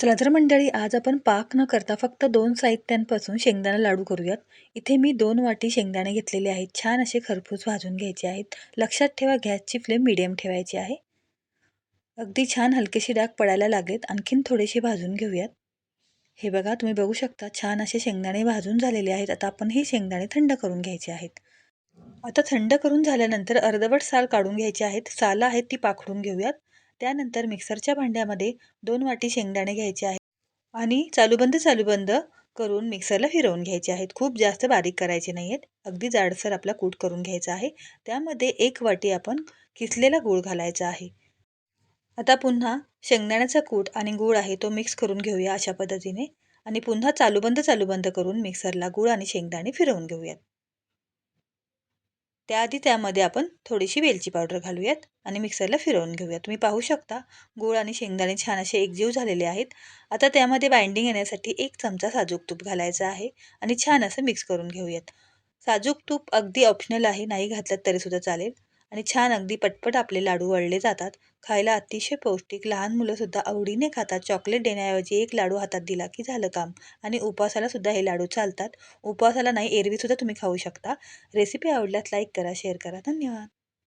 चला तर मंडळी आज आपण पाक न करता फक्त दोन साहित्यांपासून शेंगदाणा लाडू करूयात. इथे मी दोन वाटी शेंगदाणे घेतलेले आहेत. छान असे खरपूस भाजून घ्यायचे आहेत. लक्षात ठेवा गॅसची फ्लेम मिडियम ठेवायची आहे. अगदी छान हलकेशी डाग पडायला लागेल आणखीन थोडेसे भाजून घेऊयात. हे बघा तुम्ही बघू शकता छान असे शेंगदाणे भाजून झालेले आहेत. आता आपण हे शेंगदाणे थंड करून घ्यायचे आहेत. आता थंड करून झाल्यानंतर अर्धवट साल काढून घ्यायचे आहेत. सालं आहेत ती पाखडून घेऊयात. त्यानंतर मिक्सरच्या भांड्यामध्ये दोन वाटी शेंगदाणे घ्यायचे आहेत आणि चालूबंद चालूबंद करून मिक्सरला फिरवून घ्यायचे आहेत. खूप जास्त बारीक करायचे नाही आहेत अगदी जाडसर आपला कूट करून घ्यायचा आहे. त्यामध्ये एक वाटी आपण किसलेला गूळ घालायचा आहे. आता पुन्हा शेंगदाण्याचा कूट आणि गूळ आहे तो मिक्स करून घेऊया अशा पद्धतीने आणि पुन्हा चालूबंद चालूबंद करून मिक्सरला गूळ आणि शेंगदाणे फिरवून घेऊयात. त्याआधी त्यामध्ये आपण थोडीशी वेलची पावडर घालूयात आणि मिक्सरला फिरवून घेऊयात. तुम्ही पाहू शकता गूळ आणि शेंगदाणे छान असे एकजीव झालेले आहेत. आता त्यामध्ये बाइंडिंग येण्यासाठी एक चमचा साजूक तूप घालायचा आहे आणि छान असं मिक्स करून घेऊयात. साजूक तूप अगदी ऑप्शनल आहे नाही घातलं तरीसुद्धा चालेल. आणि छान अगदी पटपट आपले लाडू वळले जातात. खायला अतिशय पौष्टिक लहान मुलंसुद्धा आवडीने खातात. चॉकलेट देण्याऐवजी एक लाडू हातात दिला की झालं काम. आणि उपवासालासुद्धा हे लाडू चालतात. उपवासाला नाही एरवीसुद्धा तुम्ही खाऊ शकता. रेसिपी आवडल्यास लाईक करा शेअर करा. धन्यवाद.